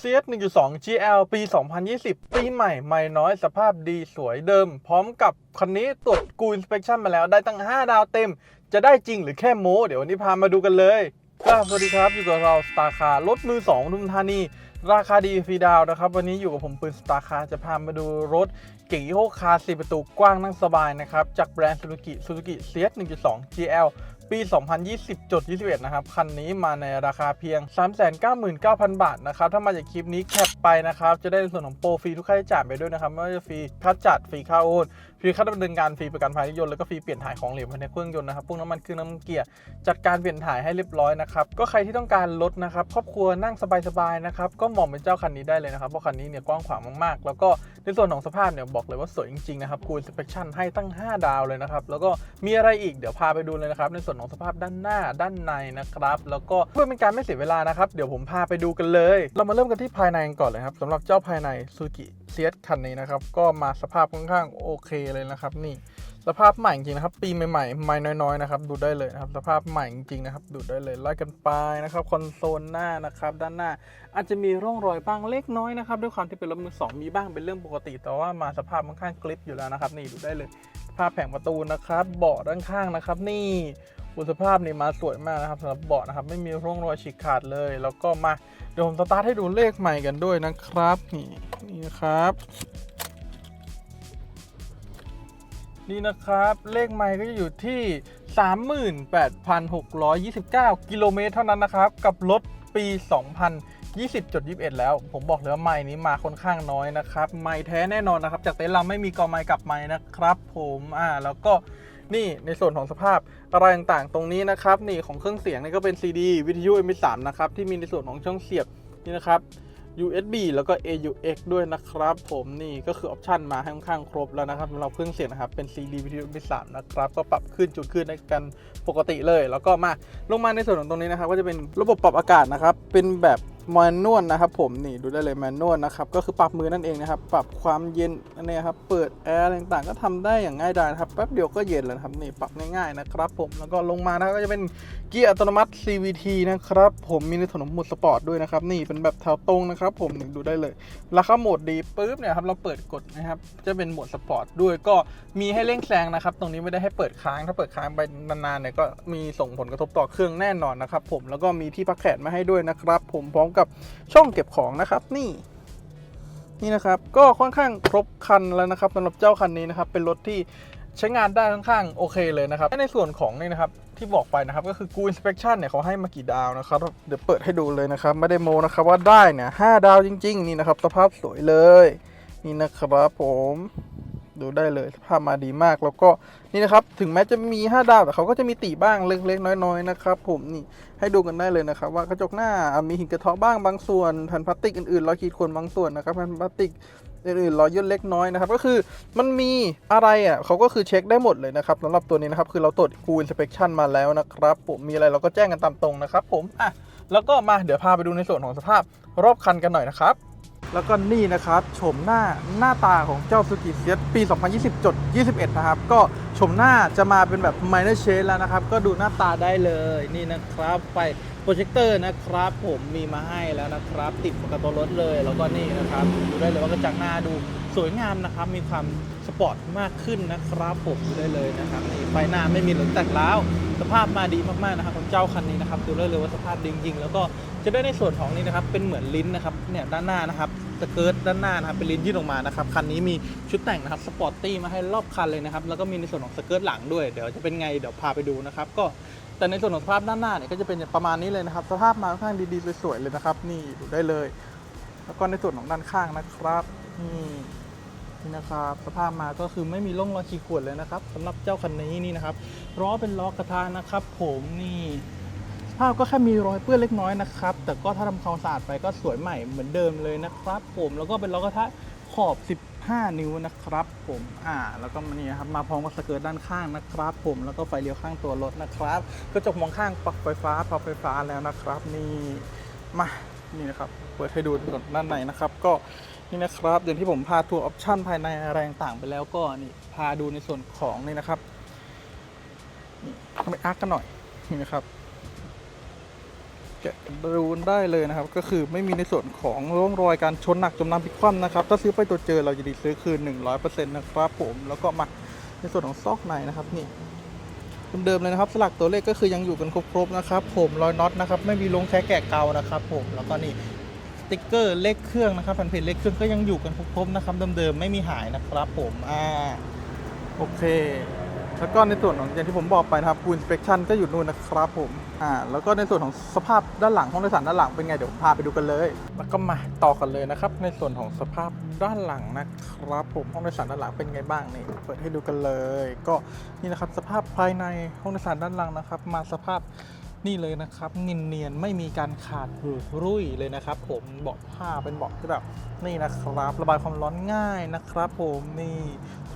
CS 1.2 GL ปี 2020 ปีใหม่ ไม่น้อยสภาพดีสวยเดิม พร้อมกับคันนี้ตรวจกูอินสเป t ชั่นมาแล้วได้ตั้ง 5 ดาวเต็ม จะได้จริงหรือแค่โม้ เดี๋ยววันนี้พามาดูกันเลยครับสวัสดีครับ อยู่กับเราสตาร์คารถมือ2ทุมธานี ราคาดีฟรีดาวนะครับ วันนี้อยู่กับผมปืนสตาร์คาจะพามาดูรถเก๋งยี่ห้อคาร์4ประตูกว้างนั่งสบายนะครับ จากแบรนด์ซูซูกิซูซูกิ CS 1.2 GL ปี 2020.21 นะครับ คันนี้มาในราคาเพียง 399,000 บาทนะครับ ถ้ามาจากคลิปนี้แคปไปนะครับ จะได้ในส่วนของโปรฟรีทุกค่าใช้จ่ายไปด้วยนะครับ ไม่ว่าจะฟรีค่าจัด ฟรีค่าโอน ฟรีค่าดำเนินการฟรีประกันภัยรถยนต์แล้วก็ฟรีเปลี่ยนถ่ายของเหลวภายในเครื่องยนต์นะครับพวกน้ำมันเครื่องน้ำมันเกียร์จัดการเปลี่ยนถ่ายให้เรียบร้อยนะครับก็ใครที่ต้องการรถนะครับครอบครัวนั่งสบายๆนะครับก็เหมาะเป็นเจ้าคันนี้ได้เลยนะครับเพราะคันนี้เนี่ยกว้างขวางมากๆ แล้วก็ในส่วนของสภาพเนี่ยบอกเลยว่าสวยจริงๆนะครับคูลสเปคชั่นให้ตั้ง 5 ดาวเลยนะครับแล้วก็มีอะไรอีกเดี๋ยวพาไปดูเลยนะครับในส่วนของสภาพด้านหน้าด้านในนะครับแล้วก็เพื่อเป็นการไม่เสียเวลานะครับเดี๋ยวผมพาไปดูกันเลย เรามาเริ่มกันที่ภายในกันก่อนเลยครับสำหรับเจ้าภายในซูกิเซียสคันนี้นะครับก็มาสภาพค่อนข้างโอเคเลยนะครับ นี่สภาพใหม่จริงนะครับ ปีใหม่ๆใหม่น้อยๆนะครับ ดูได้เลยนะครับ สภาพใหม่จริงนะครับ ดูได้เลยไล่กันไปนะครับคอนโซลหน้านะครับ ด้านหน้า อาจจะมีร่องรอยบ้างเล็กน้อยนะครับ ด้วยความที่เป็นรถมือสองมีบ้างเป็นเรื่องปกติ แต่ว่ามาสภาพค่อนข้างกริปอยู่แล้วนะครับ นี่ดูได้เลยสภาพแผงประตูนะครับเบาะด้านข้างนะครับ นี่อุยสภาพนี่มาสวยมากนะครับสำหรับเบาะนะครับ ไม่มีร่องรอยฉีกขาดเลย แล้วก็มาเดี๋ยวผมสตาร์ทให้ดูเลขใหม่กันด้วยนะครับ นี่นี่นะครับ นี่นะครับ เลขไมล์ก็จะอยู่ที่ 38,629 กิโลเมตรเท่านั้นนะครับ กับรถปี 2020.21 แล้ว ผมบอกเลยว่าไมล์นี้มาค่อนข้างน้อยนะครับ ไมล์แท้แน่นอนนะครับ จากเต็นท์เราไม่มีกอไมล์กับไมล์นะครับผมอ่าแล้วก็นี่ในส่วนของสภาพอะไรต่างๆ ตรงนี้นะครับ นี่ของเครื่องเสียงนี่ก็เป็น CD วิทยุ MP3 นะครับ ที่มีในส่วนของช่องเสียบนี่นะครับ USB แล้วก็ AUX ด้วยนะครับผมนี่ก็คือออปชันมาให้ค่อนข้างครบแล้วนะครับสำหรับเครื่องเสียงนะครับ เป็น CD วิทยุ MP3 นะครับ ก็ปรับขึ้นจุดขึ้นได้กันปกติเลย แล้วก็มาลงมาในส่วนของตรงนี้นะครับ ก็จะเป็นระบบปรับอากาศนะครับ เป็นแบบ แมนนวลนะครับผมนี่ดูได้เลยแมนนวลนะครับก็คือปรับมือนั่นเองนะครับปรับความเย็นนนี้ครับเปิดแอร์ต่างๆ ก็ทำได้อย่างง่ายดายนะครับแป๊บเดียวก็เย็นแล้วครับนี่ปรับง่ายๆนะครับผมแล้วก็ลงมานะก็จะเป็นเกียร์อัตโนมัติ CVT นะครับผมมีในส่วนของโหมดสปอร์ตด้วยนะครับนี่เป็นแบบแถวตรงนะครับผมนี่ดูได้เลยแล้วเข้าโหมดดีปุ๊บเนี่ยครับเราเปิดกดนะครับจะเป็นโหมดสปอร์ตด้วยก็มีให้เร่งแซงนะครับตรงนี้ไม่ได้ให้เปิดค้างถ้าเปิดค้างไปนานๆเนี่ยก็มีส่งผลกระทบต่อเครื่องแน่นอนนะครับผมแล้วก็มีที่พักแขนมาให้ด้วยนะครับผมพร้อมกับช่องเก็บของนะครับ นี่ นี่นะครับ ก็ค่อนข้างครบคันแล้วนะครับสำหรับเจ้าคันนี้นะครับ เป็นรถที่ใช้งานได้ค่อนข้างโอเคเลยนะครับในส่วนของนี่นะครับที่บอกไปนะครับก็คือ Good Inspection เนี่ยเขาให้มากี่ดาวนะครับ เดี๋ยวเปิดให้ดูเลยนะครับ ไม่ได้โมนะครับว่าได้เนี่ยห้าดาวจริง ๆ นี่นะครับ สภาพสวยเลย นี่นะครับผม ดูได้เลยภาพมาดีมากแล้วก็นี่นะครับ ถึงแม้จะมี 5 ดาว แต่เขาก็จะมีติบ้างเล็กๆ น้อยๆนะครับผมนี่ให้ดูกันได้เลยนะครับ ว่ากระจกหน้ามีหินกระเทาะบ้างบางส่วนแผ่นพลาสติกอื่นๆรอยขีดข่วนบางส่วนนะครับแผ่นพลาสติกอื่นๆรอยย่นเล็กน้อยนะครับ ก็คือมันมีอะไรอะเขาก็คือเช็คได้หมดเลยนะครับสำหรับตัวนี้นะครับ คือเราตรวจ Cool Inspection มาแล้วนะครับผมมีอะไรเราก็แจ้งกันตามตรงนะครับผมอะแล้วก็มาเดี๋ยวพาไปดูในส่วนของสภาพรอบคันกันหน่อยนะครับ แล้วก็นี่นะครับโฉมหน้าหน้าตาของเจ้า Suzuki s ี t ปี 2020จด21 นะครับ ก็โฉมหน้าจะมาเป็นแบบ minor shade แล้วนะครับ ก็ดูหน้าตาได้เลยนี่นะครับไฟโปรเจคเตอร์นะครับ ผมมีมาให้แล้วนะครับ ติดกับตัวรถเลย แล้วก็นี่นะครับ ดูได้เลยว่ากระจังหน้าดูสวยงามนะครับ มีความสปอร์ตมากขึ้นนะครับผมดูได้เลยนะครับนี่ไฟหน้าไม่มีหลุมแตกแล้วสภาพมาดีมากๆนะครับของเจ้าคันนี้นะครับดูได้เลยว่าสภาพดีจริงๆแล้วก็ จะได้ในส่วนของนี้นะครับเป็นเหมือนลิ้นนะครับเนี่ยด้านหน้านะครับสเกิร์ตด้านหน้านะครับเป็นลิ้นยื่นออกมานะครับคันนี้มีชุดแต่งนะครับสปอร์ตตี้มาให้รอบคันเลยนะครับแล้วก็มีในส่วนของสเกิร์ตหลังด้วยเดี๋ยวจะเป็นไงเดี๋ยวพาไปดูนะครับก็แต่ในส่วนของสภาพด้านหน้าเนี่ยก็จะเป็นประมาณนี้เลยนะครับ สภาพมาค่อนข้างดีๆสวยๆเลยนะครับนี่ดูได้เลย แล้วก็ในส่วนของด้านข้างนะครับนี่นี่นะครับ สภาพมาก็คือไม่มีร่องรอยขีดข่วนเลยนะครับสำหรับเจ้าคันนี้นี่นะครับล้อเป็นล้อกระทะนะครับ ผมนี่ ภาพก็แค่มีรอยเปื้อนเล็กน้อยนะครับ แต่ก็ถ้าทำความสะอาดไปก็สวยใหม่เหมือนเดิมเลยนะครับ ผมแล้วก็เป็นล้อกระทะขอบ 15 นิ้วนะครับ ผม อ่า แล้วก็มานี่นะครับ มาพร้อมกับสเกิร์ตด้านข้างนะครับ ผม แล้วก็ไฟเลี้ยวข้างตัวรถนะครับ กระจกมองข้างปรับไฟฟ้าปรับไฟฟ้าแล้วนะครับ นี่ มา นี่นะครับ เปิดให้ดูส่วนด้านในนะครับ ก็นี่นะครับ อย่างที่ผมพาทัวร์ออปชั่นภายในอะไรต่างไปแล้วก็นี่ พาดูในส่วนของนี่นะครับนี่ไปอาร์กกันหน่อย นี่นะครับ แกะดูได้เลยนะครับ ก็คือไม่มีในส่วนของร่องรอยการชนหนักจมน้ำพลิกคว่ำนะครับ ถ้าซื้อไปตัวเจอเราจะดีซื้อคืน 100%นะครับผมแล้วก็มาในส่วนของซอกในนะครับนี่เดิมๆเลยนะครับสลักตัวเลขก็คือยังอยู่กันครบๆนะครับ ผมรอยน็อตนะครับไม่มีลงแค่แกะเกานะครับ ผมแล้วก็นี่สติกเกอร์เลขเครื่องนะครับแผ่นเพจเลขเครื่องก็ยังอยู่กันครบๆนะครับเดิมๆไม่มีหายนะครับ ผมอ่าโอเค แล้วก็ในส่วนของอย่างที่ผมบอกไปนะครับ Full Inspection ก็อยู่นู่นนะครับผมอ่าแล้วก็ในส่วนของสภาพด้านหลังห้องโดยสารด้านหลังเป็นไงเดี๋ยวผมพาไปดูกันเลย แล้วก็มาต่อกันเลยนะครับ ในส่วนของสภาพด้านหลังนะครับผมห้องโดยสารด้านหลังเป็นไงบ้างนี่เปิดให้ดูกันเลย ก็นี่นะครับสภาพภายในห้องโดยสารด้านหลังนะครับ มาสภาพ นี่เลยนะครับเนียนๆไม่มีการขาดหรือรุ่ยเลยนะครับ ผมเบาะผ้าเป็นเบาะที่แบบนี่นะครับ ระบายความร้อนง่ายนะครับ ผมนี่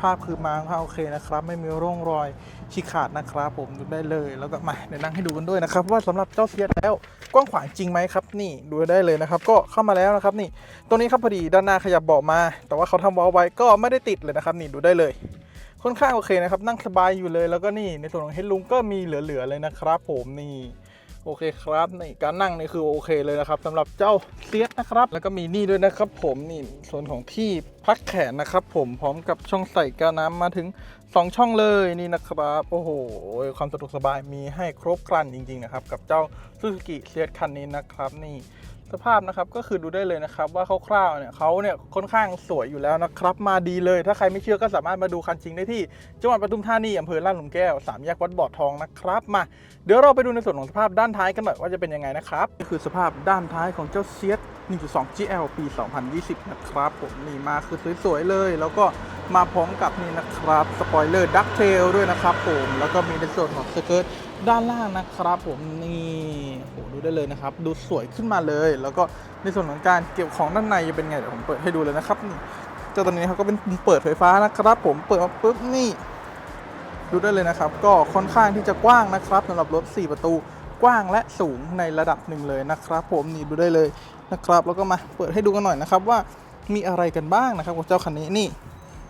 ภาพคือมาค่อนข้างโอเคนะครับ ไม่มีร่องรอยฉีกขาดนะครับ ผมดูได้เลยแล้วก็มาเดี๋ยวนั่งให้ดูกันด้วยนะครับ ว่าสำหรับเจ้าเซียสแล้วกว้างขวางจริงไหมครับ นี่ดูได้เลยนะครับ ก็เข้ามาแล้วนะครับ นี่ตรงนี้ครับพอดีด้านหน้าขยับเบาะมา แต่ว่าเขาทำวอลไว้ก็ไม่ได้ติดเลยนะครับ นี่ดูได้เลย ค่อนข้างโอเคนะครับ นั่งสบายอยู่เลยแล้วก็นี่ในส่วนของเฮดลุงก็มีเหลือๆเลยนะครับ ผมนี่โอเคครับนี่การนั่งนี่คือโอเคเลยนะครับสำหรับเจ้าเซียสนะครับ แล้วก็มีนี่ด้วยนะครับ ผมนี่ส่วนของที่พักแขนนะครับ ผมพร้อมกับช่องใส่แก้วน้ำมาถึง 2 ช่องเลยนี่นะครับโอ้โหความสะดวกสบายมีให้ครบครันจริง ๆ นะครับ กับเจ้าซูซูกิเซียสคันนี้นะครับ นี่ สภาพนะครับก็คือดูได้เลยนะครับว่าคร่าวๆเนี่ยเขาเนี่ยค่อนข้างสวยอยู่แล้วนะครับมาดีเลย ถ้าใครไม่เชื่อก็สามารถมาดูคันจริงได้ที่จังหวัดปทุมธานีอำเภอลาดหลุมแก้วสามแยกวัดบ่อทองนะครับมาเดี๋ยวเราไปดูในส่วนของสภาพด้านท้ายกันหน่อยว่าจะเป็นยังไงนะครับนี่คือสภาพด้านท้ายของเจ้าเซียส1.2 GL ปี 2020 นะครับผมนี่มาคือสวยๆเลย แล้วก็มาพร้อมกับนี่นะครับสปอยเลอร์ดักเทลด้วยนะครับผมแล้วก็มีในส่วนของสเกิร์ตด้านล่างนะครับผมนี่ โหดูได้เลยนะครับ ดูสวยขึ้นมาเลย แล้วก็ในส่วนของการเก็บของด้านในจะเป็นไงเดี๋ยวผมเปิดให้ดูเลยนะครับนี่เจ้าตัวนี้เขาก็เป็นเปิดไฟฟ้านะครับผมเปิดมาปุ๊บนี่ดูได้เลยนะครับ ก็ค่อนข้างที่จะกว้างนะครับสำหรับรถ 4 ประตูกว้างและสูงในระดับหนึ่งเลยนะครับ ผมนี่ดูได้เลยนะครับ แล้วก็มาเปิดให้ดูกันหน่อยนะครับว่ามีอะไรกันบ้างนะครับกับเจ้าคันนี้นี่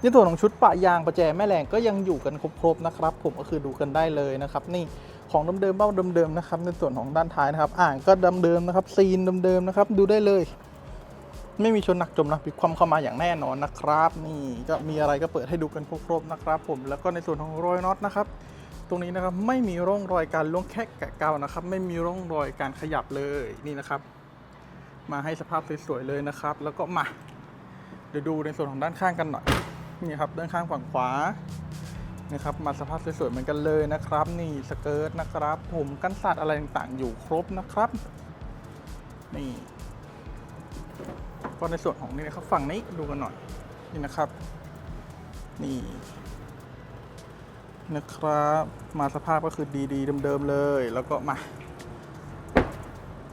ในส่วนของชุดปะยางประแจแม่แรงก็ยังอยู่กันครบๆนะครับ ผมก็คือดูกันได้เลยนะครับ นี่ ของเดิมๆเบ้าเดิมๆนะครับ ในส่วนของด้านท้ายนะครับ อ่างก็เดิมๆนะครับ ซีนเดิมๆนะครับ ดูได้เลย ไม่มีชนหนักจมนะพลิกความเข้ามาอย่างแน่นอนนะครับ นี่ก็มีอะไรก็เปิดให้ดูกันครบๆนะครับ ผมแล้วก็ในส่วนของรอยน็อตนะครับตรงนี้นะครับไม่มีร่องรอยการล่วงแค่แกะเกานะครับ ไม่มีร่องรอยการขยับเลยนี่นะครับ มาให้สภาพสวยๆเลยนะครับ แล้วก็มาเดี๋ยวดูในส่วนของด้านข้างกันหน่อยนี่ครับด้านข้างฝั่งขวา นะครับมาสภาพสวยๆเหมือนกันเลยนะครับ นี่สเกิร์ตนะครับ ผมกันสัตว์อะไรต่างๆ อยู่ครบนะครับ นี่ก็ในส่วนของนี่นะครับฝั่งนี้ดูกันหน่อยนี่นะครับ นี่นะครับ มาสภาพก็คือดีๆเดิมๆเลย แล้วก็มา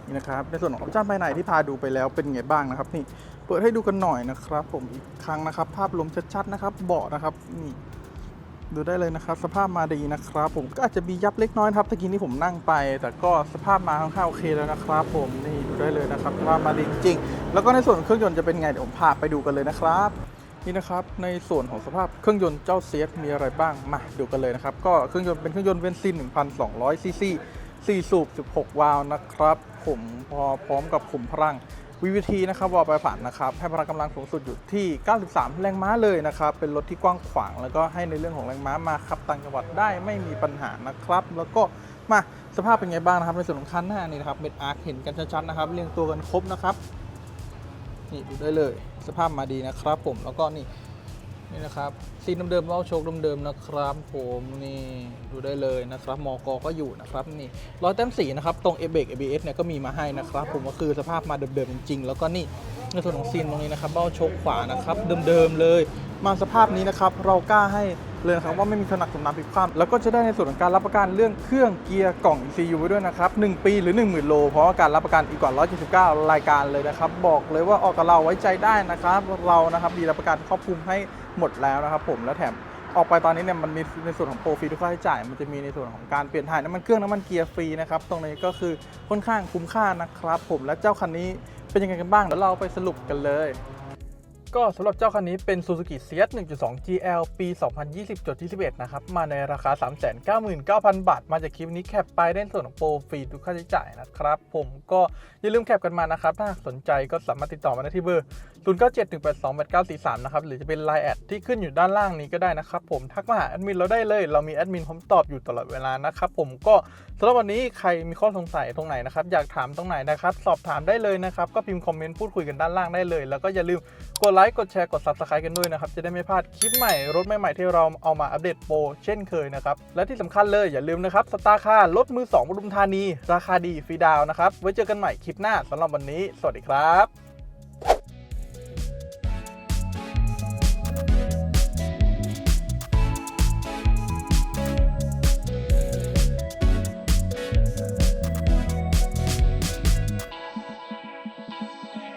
นี่นะครับในส่วนของออปชั่นภายในที่พาดูไปแล้วเป็นไงบ้างนะครับ นี่เปิดให้ดูกันหน่อยนะครับ ผมอีกครั้งนะครับ ภาพรวมชัดๆนะครับ เบาะนะครับนี่ ดูได้เลยนะครับ สภาพมาดีนะครับ ผมก็อาจจะมียับเล็กน้อยครับตะกี้นี้ผมนั่งไป แต่ก็สภาพมาค่อนข้างโอเคแล้วนะครับ ผมนี่ดูได้เลยนะครับสภาพมาดีจริงแล้วก็ในส่วนเครื่องยนต์จะเป็นไงเดี๋ยวผมพาไปดูกันเลยนะครับนี่นะครับในส่วนของสภาพเครื่องยนต์เจ้าเซียสมีอะไรบ้างมาดูกันเลยนะครับก็เครื่องยนต์เป็นเครื่องยนต์เบนซิน 1,200ซีซี4สูบ 16 วาล์วนะครับผมพอพร้อมกับขุมพลัง VVT นะครับวอลไปผ่านนะครับให้พลังกำลังสูงสุดอยู่ที่ 93 แรงม้าเลยนะครับ เป็นรถที่กว้างขวาง แล้วก็ให้ในเรื่องของแรงม้ามาขับต่างจังหวัดได้ไม่มีปัญหานะครับ แล้วก็มาสภาพเป็นไงบ้างนะครับ ในส่วนของคันหน้านี่นะครับเม็ดอาร์คเห็นกันชัดๆนะครับเรียงตัวกันครบนะครับนี่ดูได้เลย สภาพมาดีนะครับผมแล้วก็นี่ นี่นะครับซีนเดิมๆเล้าโชคเดิมๆนะครับ ผมนี่ดูได้เลยนะครับมอกก็อยู่นะครับนี่ร้อยแต้มสีนะครับตรงเอเบกเอเบเนี่ยก็มีมาให้นะครับ ผมก็คือสภาพมาเดิมๆจริงๆแล้วก็นี่ในส่วนของซีนตรงนี้นะครับเบ้าโชคขวานะครับเดิมๆเลย มาสภาพนี้นะครับเรากล้าให้เลยนะครับว่าไม่มีถนักสมน้ำพลิกคว่ำแล้วก็จะได้ในส่วนของการรับประกันเรื่องเครื่องเกียร์กล่อง ECU ไว้ด้วยนะครับ 1 ปีหรือ 10,000 โล เพราะว่าการรับประกันอีกกว่า 179 รายการเลยนะครับ บอกเลยว่าออกกับเราไว้ใจได้นะครับ เรานะครับมีรับประกันครอบคลุมให้ หมดแล้วนะครับผมแล้วแถมออกไปตอนนี้เนี่ยมันมีในส่วนของโปรฟรีทุกค่าใช้จ่ายมันจะมีในส่วนของการเปลี่ยนถ่ายน้ำมันเครื่องน้ำมันเกียร์ฟรีนะครับตรงนี้ก็คือค่อนข้างคุ้มค่านะครับผมและเจ้าคันนี้เป็นยังไงกันบ้างเดี๋ยวเราไปสรุปกันเลย ก็สำหรับเจ้าคันนี้เป็น Suzuki CS 1.2 GL ปี 2020.21นะครับ มาในราคา 399,000 บาท มาจากคลิปนี้แคปไปได้ส่วนของโปรฟรีทุกค่าใช้จ่ายนะครับ ผมก็อย่าลืมแคปกันมานะครับ ถ้าสนใจก็สามารถติดต่อมาได้ที่เบอร์ 0971828943 นะครับ หรือจะเป็น Line แอดที่ขึ้นอยู่ด้านล่างนี้ก็ได้นะครับผมทักมาหาแอดมินเราได้เลย เรามีแอดมินพร้อมตอบอยู่ตลอดเวลานะครับผมก็สำหรับวันนี้ใครมีข้อสงสัยตรงไหนนะครับอยากถามตรงไหนนะครับสอบถามได้เลยนะครับก็พิมพ์คอมเมนต์พูดคุยกันด้านล่างได้เลย แล้วก็อย่าลืมกดไลค์กดแชร์กด Subscribe กันด้วยนะครับ จะได้ไม่พลาดคลิปใหม่ รถใหม่ๆที่เราเอามาอัปเดตโปรเช่นเคยนะครับ และที่สำคัญเลยอย่าลืมนะครับสตาร์คารถมือ2ปทุมธานี ราคาดีฟรีดาวน์นะครับ ไว้เจอกันใหม่คลิปหน้าสำหรับวันนี้ สวัสดีครับ